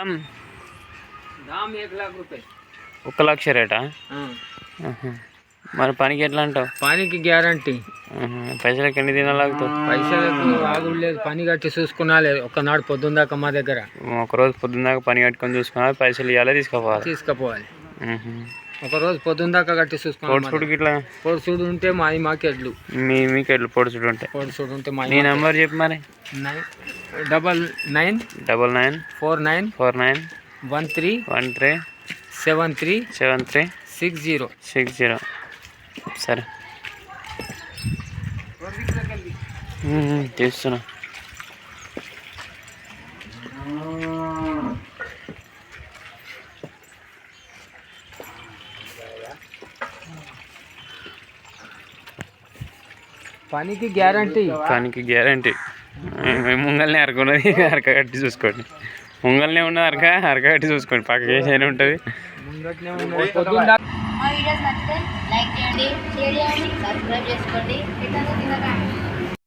దామ్. దామ్ 1 లక్ష రూపాయి ఒక లక్ష రేటా? మరి పనికి ఎట్లా అంటావు? పనికి గ్యారంటీ. ఆహా. పైసలకి ఎన్ని దినాలు ఆగుతావు? పైసలకు పని కట్టి చూసుకున్నా లేదు. ఒక్కనాడు పొద్దున్న దాకా మా దగ్గర. ఒకరోజు పొద్దున్న దాకా పని కట్టుకొని చూసుకున్నా పైసలు ఇవ్వాలి తీసుకుపోవాలి. తీసుకుపోవాలి. ఒకరోజు పొద్దున్న దాకా కట్టి చూసుకున్నా పొడుచుడు గిట్లా? ఉంటే మాది మాకెట్లు మీ మీకు ఎట్లు పొడుచుడు ఉంటాయి ఉంటే. మా పొడి చూడు ఉంటే మాది నెంబర్ చెప్పు మరి. Double nine double nine four nine four nine one three one three seven three seven three six zero. Six zero. సరే. తీస్తున్నా. పనికి గ్యారంటీ. పనికి గ్యారంటీ. మేము ముంగల్నే అరకున్నది అరక కట్టి చూసుకోండి. ముంగల్నే ఉన్నది అరక అరక కట్టి చూసుకోండి. పక్కకి ఏదైనా ఉంటుంది. మా వీడియోస్ నచ్చితే లైక్ చేయండి షేర్ చేయండి సబ్స్క్రైబ్ చేసుకోండి.